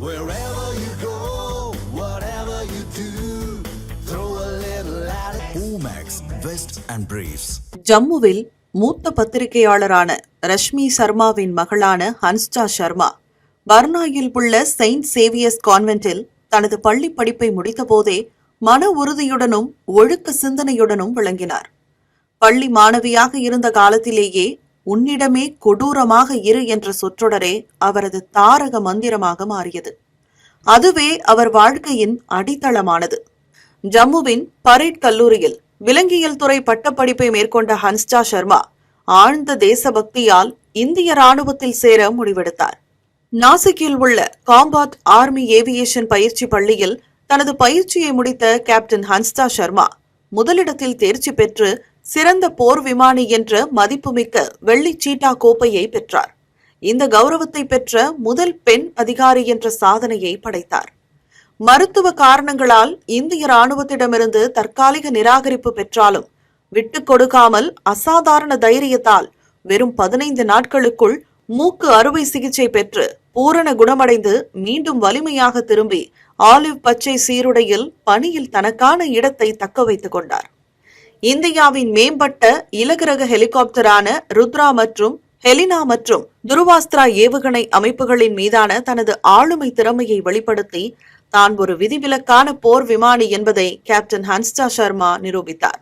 Wherever you go, whatever you do, throw a little at it. Omax, Vest and Briefs. ஜம்முவில் மூத்த பத்திரிகையாளரான ரஷ்மி சர்மாவின் மகளான ஹன்ஸ்டா சர்மா பர்னாயில் உள்ள Saint Xavier's கான்வென்ட்டில் தனது பள்ளி படிப்பை முடித்தபோதே மன உறுதியுடனும் ஒழுக்க சிந்தனையுடனும் விளங்கினார் பள்ளி மாணவியாக இருந்த காலத்திலேயே உன்னிடமே கொடூரமாக இரு என்ற சொற்றொடரே அவரது தாரக மந்திரமாக மாறியது. அதுவே அவர் வாழ்க்கையின் அடித்தளமானது. ஜம்முவின் பரேட் கல்லூரியில் விலங்கியல் துறை பட்டப்படிப்பை மேற்கொண்ட ஹன்ஸ்டா சர்மா ஆழ்ந்த தேசபக்தியால் இந்திய ராணுவத்தில் சேர முடிவெடுத்தார். நாசிக்கில் உள்ள காம்பாட் ஆர்மி ஏவியேஷன் பயிற்சி பள்ளியில் தனது பயிற்சியை முடித்த கேப்டன் ஹன்ஸ்டா சர்மா முதலிடத்தில் தேர்ச்சி பெற்று சிறந்த போர் விமானி என்ற மதிப்புமிக்க வெள்ளி சீட்டா கோப்பையை பெற்றார். இந்த கௌரவத்தை பெற்ற முதல் பெண் அதிகாரி என்ற சாதனையை படைத்தார். மருத்துவ காரணங்களால் இந்திய ராணுவத்திடமிருந்து தற்காலிக நிராகரிப்பு பெற்றாலும் விட்டுக் கொடுக்காமல் அசாதாரண தைரியத்தால் வெறும் பதினைந்து நாட்களுக்குள் மூக்கு அறுவை சிகிச்சை பெற்று பூரண குணமடைந்து மீண்டும் வலிமையாக திரும்பி ஆலிவ் பச்சை சீருடையில் பணியில் தனக்கான இடத்தை தக்க வைத்துக் கொண்டார். இந்தியாவின் மேம்பட்ட இலகுரக ஹெலிகாப்டரான ருத்ரா மற்றும் ஹெலினா மற்றும் துருவாஸ்திரா ஏவுகணை அமைப்புகளின் மீதான தனது ஆளுமை திறமையை வெளிப்படுத்தி தான் ஒரு விதிவிலக்கான போர் விமானி என்பதை கேப்டன் ஹன்ஸ்டா சர்மா நிரூபித்தார்.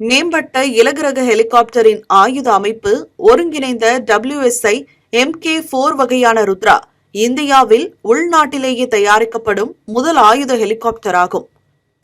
மேம்பட்ட இலகுரக ஹெலிகாப்டரின் ஆயுத அமைப்பு ஒருங்கிணைந்த டபிள்யூஎஸ்ஐ எம்கே போர் வகையான ருத்ரா இந்தியாவில் உள்நாட்டிலேயே தயாரிக்கப்படும் முதல் ஆயுத ஹெலிகாப்டர் ஆகும்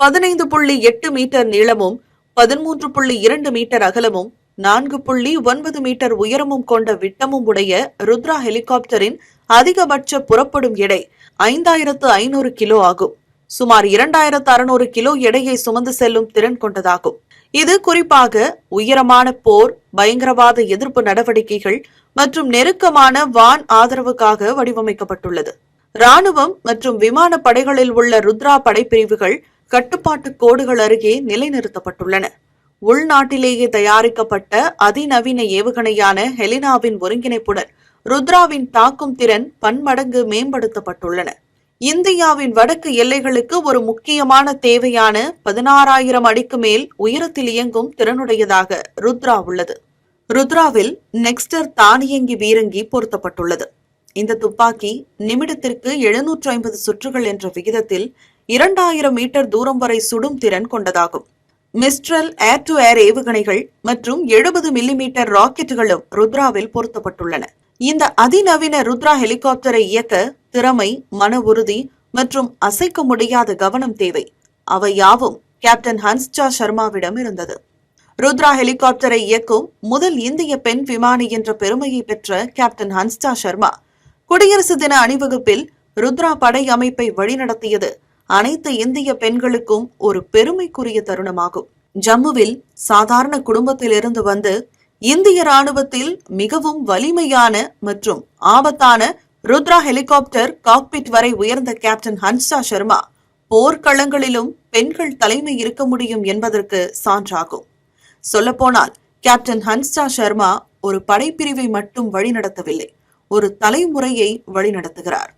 பதினைந்து புள்ளி எட்டு மீட்டர் நீளமும் பதிமூன்று புள்ளி இரண்டு மீட்டர் அகலமும் நான்கு புள்ளி ஒன்பது மீட்டர் உயரமும் கொண்ட விட்டமும் உடைய ருத்ரா ஹெலிகாப்டரின் அதிகபட்ச புறப்படும் எடை ஐந்தாயிரத்து ஐநூறு கிலோ ஆகும். சுமார் இரண்டாயிரத்து அறுநூறு கிலோ எடையை சுமந்து செல்லும் திறன் கொண்டதாகும். இது குறிப்பாக உயரமான போர் பயங்கரவாத எதிர்ப்பு நடவடிக்கைகள் மற்றும் நெருக்கமான வான் ஆதரவுக்காக வடிவமைக்கப்பட்டுள்ளது. ராணுவம் மற்றும் விமான படைகளில் உள்ள ருத்ரா படைப்பிரிவுகள் கட்டுப்பாட்டு கோடுகள் அருகே நிலைநிறுத்தப்பட்டுள்ளன. உள்நாட்டிலேயே தயாரிக்கப்பட்ட அதிநவீன ஏவுகணையான ஹெலினாவின் ஒருங்கிணைப்புடன் ருத்ராவின் தாக்கும் திறன் பன்மடங்கு மேம்படுத்தப்பட்டுள்ளன. இந்தியாவின் வடக்கு எல்லைகளுக்கு ஒரு முக்கியமான தேவையான பதினாறாயிரம் அடிக்கு மேல் உயரத்தில் இயங்கும் திறனுடையதாக ருத்ரா உள்ளது. ருத்ராவில் நெக்ஸ்டர் தானியங்கி பீரங்கி பொருத்தப்பட்டுள்ளது. இந்த துப்பாக்கி நிமிடத்திற்கு எழுநூற்று ஐம்பது சுற்றுகள் என்ற விகிதத்தில் இரண்டாயிரம் மீட்டர் தூரம் வரை சுடும் திறன் கொண்டதாகும். மிஸ்ட்ரல் ஏர் டு ஏர் ஏவுகணைகள் மற்றும் எழுபது மில்லிமீட்டர் ராக்கெட்டுகளும் ருத்ராவில் பொருத்தப்பட்டுள்ளன. இந்த அதிநவீன ருத்ரா ஹெலிகாப்டரை இயக்க திறமை மன உறுதி மற்றும் அசைக்க முடியாத கவனம் தேவை. அவை யாவும் கேப்டன் ஹன்ஸ்ஜா சர்மாவிடம் இருந்தது. ருத்ரா ஹெலிகாப்டரை இயக்கும் முதல் இந்திய பெண் விமானி என்ற பெருமையை பெற்ற கேப்டன் ஹன்ஸ்டா சர்மா குடியரசு தின அணிவகுப்பில் ருத்ரா படை அமைப்பை வழிநடத்தியது அனைத்து இந்திய பெண்களுக்கும் ஒரு பெருமைக்குரிய தருணமாகும். ஜம்முவில் சாதாரண குடும்பத்திலிருந்து வந்து இந்திய ராணுவத்தில் மிகவும் வலிமையான மற்றும் ஆபத்தான ருத்ரா ஹெலிகாப்டர் காக்பிட் வரை உயர்ந்த கேப்டன் ஹன்சா சர்மா போர்க்களங்களிலும் பெண்கள் தலைமை இருக்க முடியும் என்பதற்கு சான்றாகும். சொல்லப்போனால் கேப்டன் ஹன்சா சர்மா ஒரு படைப்பிரிவை மட்டும் வழிநடத்தவில்லை ஒரு தலைமுறையை வழிநடத்துகிறார்.